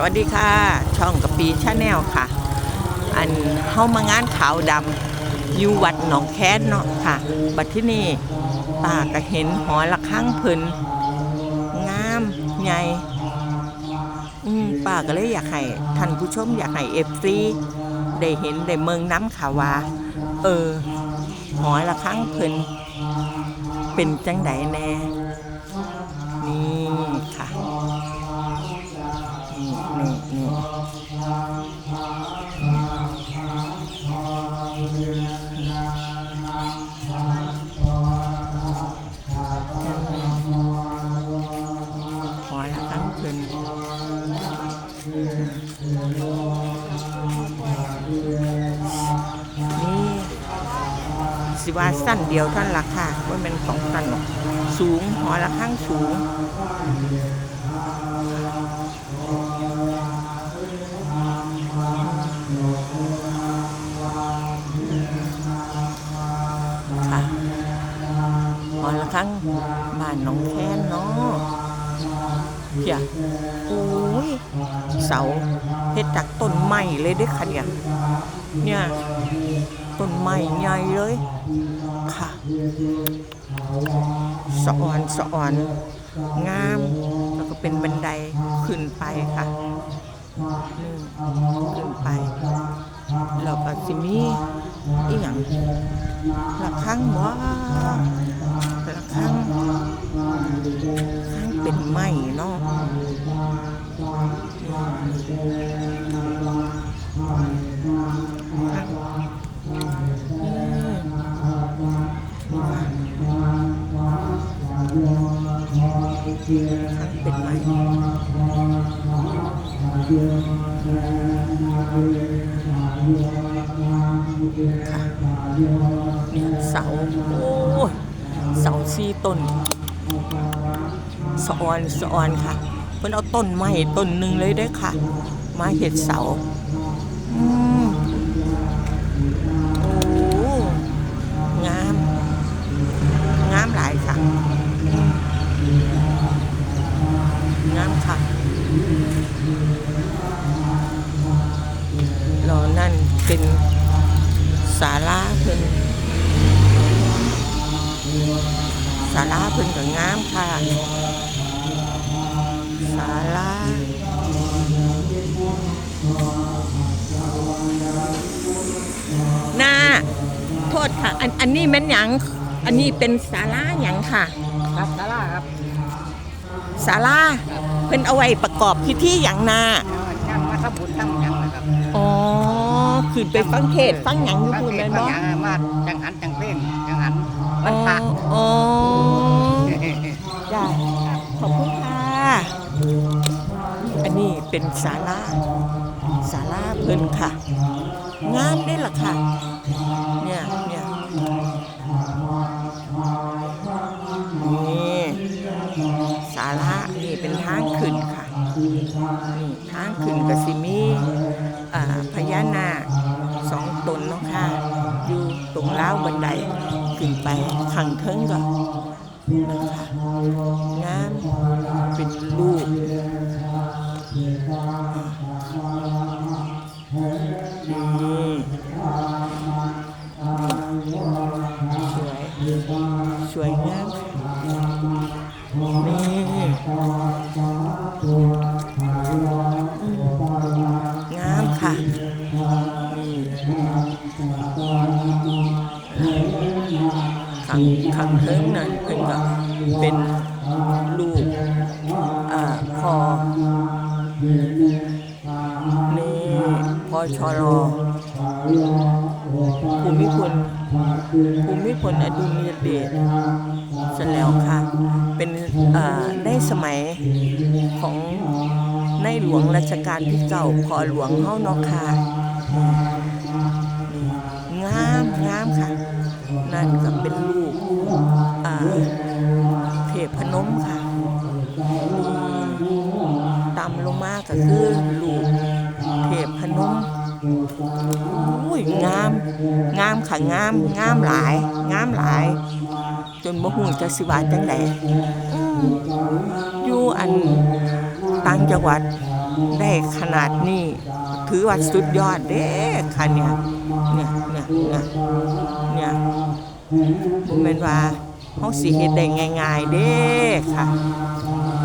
สวัสดีค่ะ ช่องกะปีชาแนลค่ะ อันเฮามางานขาวดำอยู่วัดหนองแค้นเนาะค่ะ บัดที่นี่ป้าก็เห็นหอระฆังพิ่นงามใหญ่อืมป้าก็เลยอยากให้ท่านผู้ชมอยากให้เอฟซีได้เห็นได้เมืองน้ำขาวา เออ หอระฆังพิ่นเป็นจังไดแน่าสั้นเดียวท่านละค่ะว่าเป็นของสั้นสูงหอละข้างสูงค่ะพอละครั้งบ้านหน้องแค้นเนาะเพียโอ้ยเสาเฮ็ดจากต้นไม้เลยด้อค่ะเนี่ยเนี่ย ต้นไม้ใหญ่เลยค่ะสะอ่อนสะอ่อนงาม แล้วก็เป็นบันไดขึ้นไปค่ะนี่ขึ้นไปแล้วก็สิมีอีหยังละครั้งว่าละครั้งครั้งเป็นไม้เนาะ เป็นไม้เสาโอ้ยเสาสี่ต้นสะออนสะออนค่ะเพิ่นเอาต้นไม้ต้นหนึ่งเลยเด้ค่ะ มาเห็ดเสาอืมโอ้งาม งามหลายค่ะ ศาลาเพิ่นศาลาเพิ่นก็งามค่ะศาลาหน้าโทษค่ะ อันอันนี้แม่นหยัง อันนี้เป็นศาลาหยังค่ะ ครับดาราครับศาลาเพิ่นเอาไว้ประกอบพิธีหยังนาช่างมาทำบุญทำหยังนะครับ อ๋อ คือไปฟังเทศน์ฟังหยังอยู่บางพูนเทแม่ศนบางบ่อย่างมาจังหันจังเล่นจังหันอ๋วัอนพระอ๋อจ้าขอบคุณค่ะอันนี้เป็นศาลาศาลาเพิ่นค่ะ งามได้ล่ะค่ะ เนี่ยเนี่ยนี่ศาลานี่เป็นทางขึ้นค่ะ นี่ทางขึ้นก็สิมีอ่า พญานาคสองตนเนาะค่ะ อยู่ตรงล้าวบันไดขึ้นไปขังเทิงก็นะคะงามเป็นรูป ขังขังเทิงนั่นเพิ่นก็เป็นรูปอ่าพอนี่พอชรอภูมิพลภูมิพลอดุลยเดชเสร็จแล้วค่ะ เป็นอ่าในสมัยของในหลวงรัชกาลที่เก้าพอหลวงเฮานาะค่ะ ค่ะงามงามหลาย งามหลาย จนบ่ฮู้จะสิว่าจังไดอืมอยู่อันต่างจังหวัดได้ขนาดนี้ ถือว่าสุดยอดเด้ค่ะเนี่ยเนี่ยเนี่ยเนี่ยเนี่ยบ่แม่นว่าเฮาสิเฮ็ดได้ง่ายๆเด้ค่ะ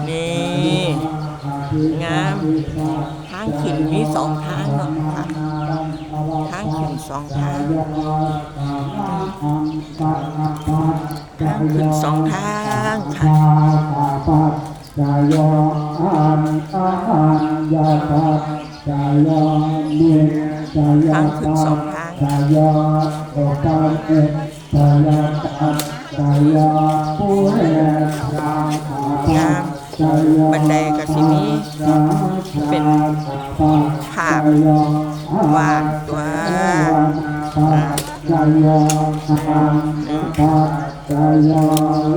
นี่งามทางขึ้นมีสองทางเนาะค่ะ สองทางทางขึ้นสองทางค่ะจายอันอันยาทัพจายเมีจายทางขึ้นสองทางจายโอปานเอจายตัดจายปุเรจางามจายบันไดกสิมีเป็นภาพ วาดตัวจายอันอันจาย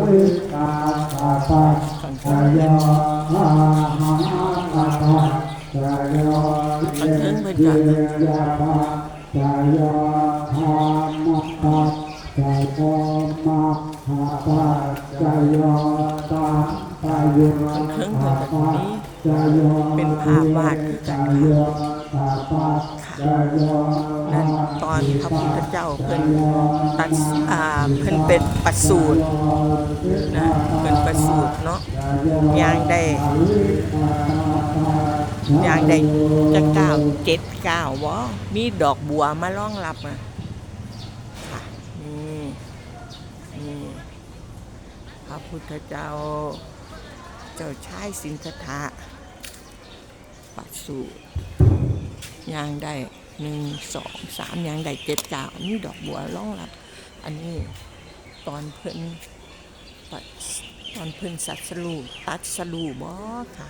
วิตาตาฝั่งจายขึ้นอาหาตาจายเทิงเพิ่นเยก็ยาภาจายธรรมตาจายมะหาตาจายตาตายฝั่งเทิงเพิ่นก็สิมีจายเป็นภาพวาดคือกันค่ะ นั่นตอนพระพุทธเจ้าเพิ่นตัดอ่าเพิ่นเป็นประสูตรนะเพิ่นประสูตรเนาะยางได้ยางได้จะเก้าเจ็ดเก้าวะมีดอกบัวมารองรับอะค่ะนี่นี่พระพุทธเจ้า เจ้าชายสินธะปัสสูตร ยางได้หนึ่งสองสามยางได้เจ็ดเก้านี่ดอกบัวรองรับ อันนี้ตอนเพิ่นตอนเพิ่นสัตสรูตัดสรูบ่ค่ะ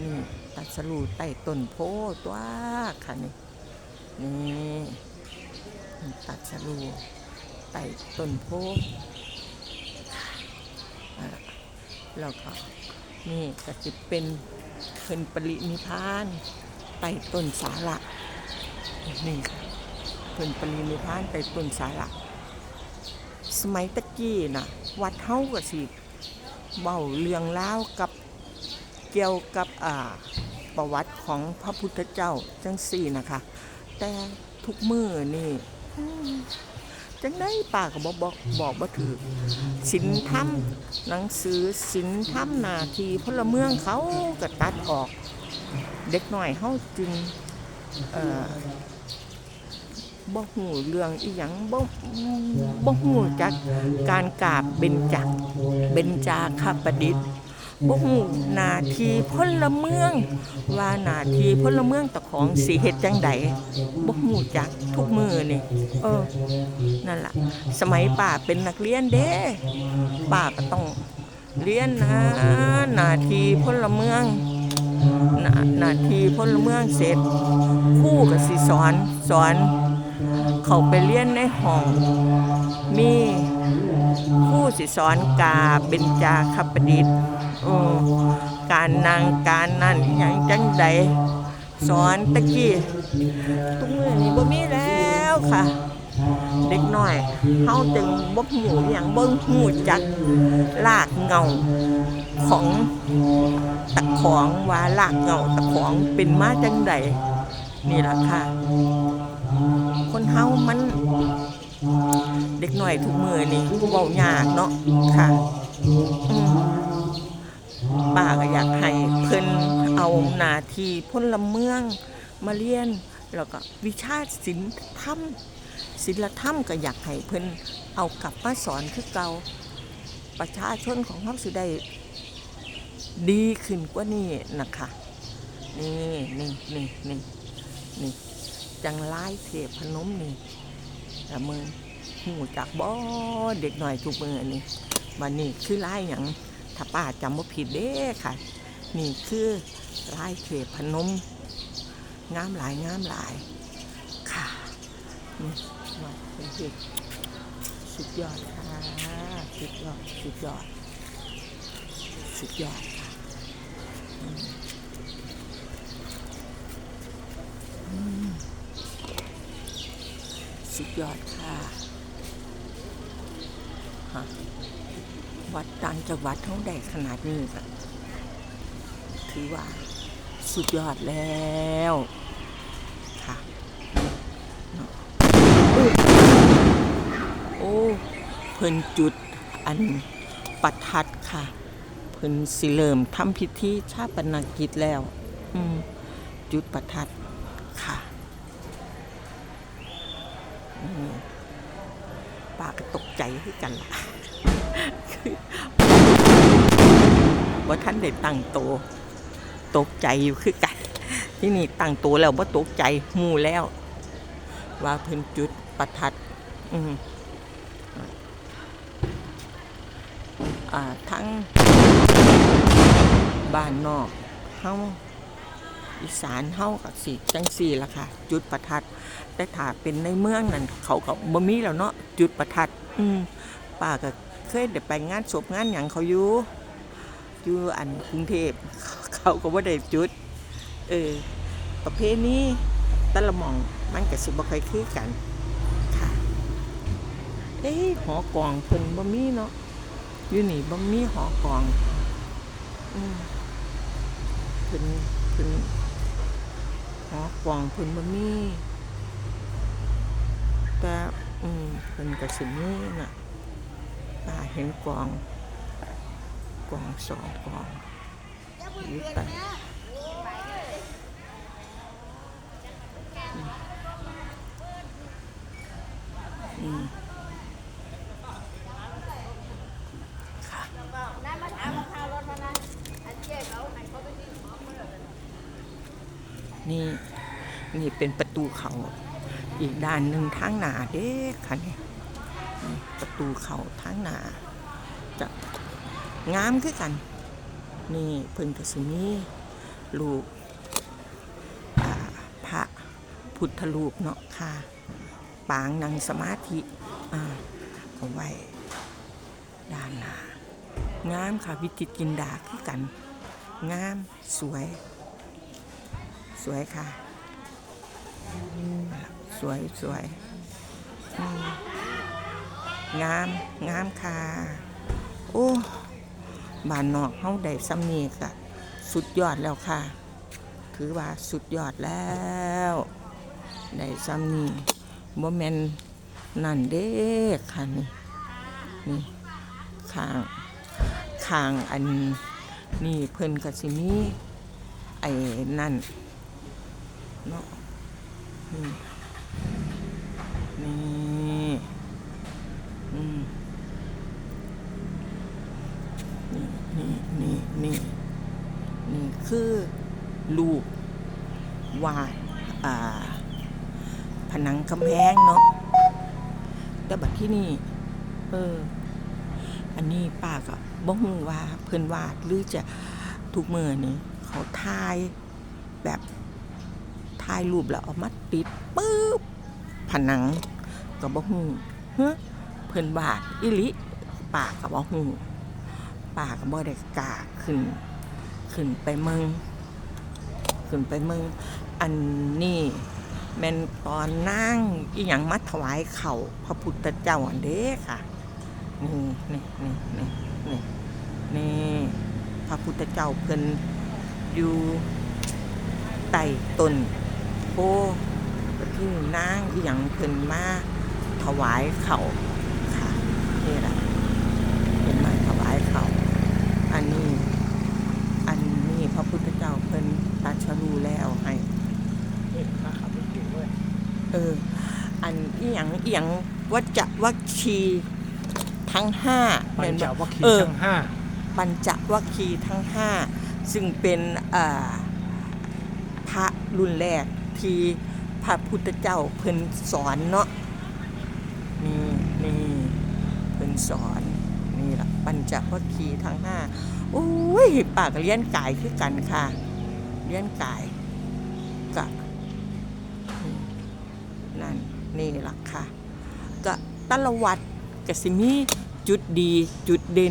นี่ตัดสรูใต้ต้นโพตัวค่ะนี่นี่ตัดสรูใต้ต้นโพแล้วก็นี่ก็จะเป็นเพิ่นปรินิพาน ใต้ต้นสาระนี่ค่ะเพิ่นปรินิพพานใต้ต้นสาระสมัยตะกี้น่ะ วัดเฮาก็สิเว้าเรื่องเล่าวกับเกี่ยวกับอ่าประวัติของพระพุทธเจ้าจังสี่นะคะ แต่ทุกมือนี่จังได้ป่าก็บอกบอกบอกบ่ถือสินธรรมหนังสือสินธรรมนาทีพลเมืองเขาก็ตัดออก เด็กหน่อยเขาจึงเอ่อบ่หูเรื่องอีหยังบ่บ่หูจักการกราบเบญจักเบญจาคประดิษฐ์บ่หูนาทีพลเมือง ว่านาทีพลเมืองตะของสีเฮ็ดจังใดบ่หูจักทุกมือนี่เออนั่นล่ะ สมัยป้าเป็นนักเรียนเด้ป้าก็ต้องเรียนนะนาทีพลเมือง หนาหนาทีพลเมืองเสร็จคู่ก็สิสอนสอน เขาไปเรียนในห้อง มีคู่สิสอนกาเบญจาคประดิษฐ์การนางการนั่นอย่างจังใดสอนตะกี้ทุกมือนี้บ่มีแล้วค่ะ เด็กน้อยเฮาจึงบ่หูอย่างบ่หูจักลากเงา ของตะของวาลากเงาตะของเป็นมาจังใดนี่ล่ะค่ะ คนเฮามัน เด็กหน้อยทุกมือนี่เว้ายากเนาะค่ะป้าก็อยากให้เพิ่นเอาหนาทีพลเมืองมาเรียน แล้วก็วิชาศิลธรรมศิลธรรมก็อยากให้เพิ่นเอากลับมาสอนคือเก่าประชาชนของเขาสิได้ ดีขึ้นกว่านี้นะคะ นี่นี่นี่นี่นี่จังไล่เทพนมนี่แต่มึงหูจากบ่เด็กหน่อยทุกมือนี่วันนี้คือไล่หยังถ้าป้าจำว่าผิดเด้ค่ะ นี่คือไล่เทพนมงามหลายงามหลายค่ะนี่ว่าเป็นเพลงสุดยอดค่ะสุดยอดสุดยอดสุดยอด สุดยอดค่ะฮะวัดต่างจังหวัดเท่าใดขนาดนี้ถือว่าสุดยอดแล้วค่ะโอ้เพิ่นจุดอันประทัดค่ะ พิ่นสิเริ่มทำพิธีชาปนกิจแล้ว อืมจุดประทัดค่ะป้าก็ตกใจคือกันละว่าท่านได้ตั้งโต ตกใจอยู่คือกัน ที่นี่ตั้งโตวแล้วว่าตกใจหูแล้ว ว่าเพิ่นจุดประทัด อืมอ่าทั้ง บ้านนอกเฮาอีสานเฮากับสิจังสี่ละค่ะ จุดประทัด แต่ถ้าเป็นในเมืองนั่นเขาก็บ่มีแล้วเนาะจุดประทัด อืมป้าก็เคยได้ไปงานศพงานหยังเขาอยู่อยู่อันกรุงเทพเขาก็บ่ได้จุด เออ ประเพณีแต่ละมองมันก็สิบ่ค่อยคือกันค่ะเอ้หอกองเพิ่นบ่มีเนาะอยู่นี่บ่มีหอกอง อืม พื่นพื่นหอกวางพื่นบะมีแต่อืมเพิ่นกระสิมีน่ะตาเห็นกวางกวางสองกวางอยู่ไปอืมค่ะ นี่นี่ เป็นประตูเขา อีกด้านหนึ่งทางหนาเด้ค่ะนี่นี่ประตูเขาทางหนาจะงามคือกัน นี่เพิ่นกสิมีรูปอ่าพระพุทธรูปเนาะค่ะปางนางสมาธิอ่าเอาไว้ด้านหน้างามค่ะวิจิตกินดาคือกัน งามสวย สวยค่ะ สวยสวยงามงามค่ะ โอ้บ้านนอกเฮาได้ซ้ำนี้ก็สุดยอดแล้วค่ะ ถือว่าสุดยอดแล้วได้ซ้ำนี้บ่แม่นนั่นเด้ค่ะนี่นี่ข้างข้างอันนี่เพิ่นก็สิมีไอ้นั่นเนาะ นี่นี่นี่นี่นี่นี่คือรูปวาดอ่า ผนังกำแพงเนาะแต่บัดที่นี่ เออ อันนี้ป้าก็บ่ฮู้ว่าเพิ่นวาดหรือจะทุกมือนี่เขาทาย ถ่ายรูปแล้วเอามาติดปึ๊บผนังก็บ่ฮู้เฮ้เพิ่นบาดอีหลิปากก็บ่ฮู้ปากก็บ่ได้กล้าขึ้น ขึ้นไปเมืองขึ้นไปเมืองอันนี้แม่นตอนนั่งอีหยังมาถวายเข่าพระพุทธเจ้าอันเด้ค่ะนี่นี่นี่นี่นี่นี่พระพุทธเจ้าเพิ่นอยู่ใต้ต้น โพที่นางอหย่างเพิ่นมาถวายเขาค่ะนี่แหละเพิ่นมาถวายเขาอันนี้ อันนี้พระพุทธเจ้าเพิ่นตรัดสรู้แล้วให้นี่มาขับรถเก่งด้วยเออ อันอีหยังอีหยังวัจจะวัคคีย์ทั้งห้าปัญแม่นจบ่วัคคีเอย์อทั้งห้าปัญจวัคคีย์ทั้งห้าซึ่งเป็นอ่าพระรุ่นแรก ที่พระพุทธเจ้าเพิ่นสอนเนาะนี่นี่เพิ่นสอนนี่ละปัญจวัคคีย์ทั้งห้าโอ้ยปากเลี้ยนกายคือกันค่ะเลี้ยนกายกะนี่นั่นนี่ล่ะค่ะก็แตละวัดกสิมีจุดดีจุดเด่น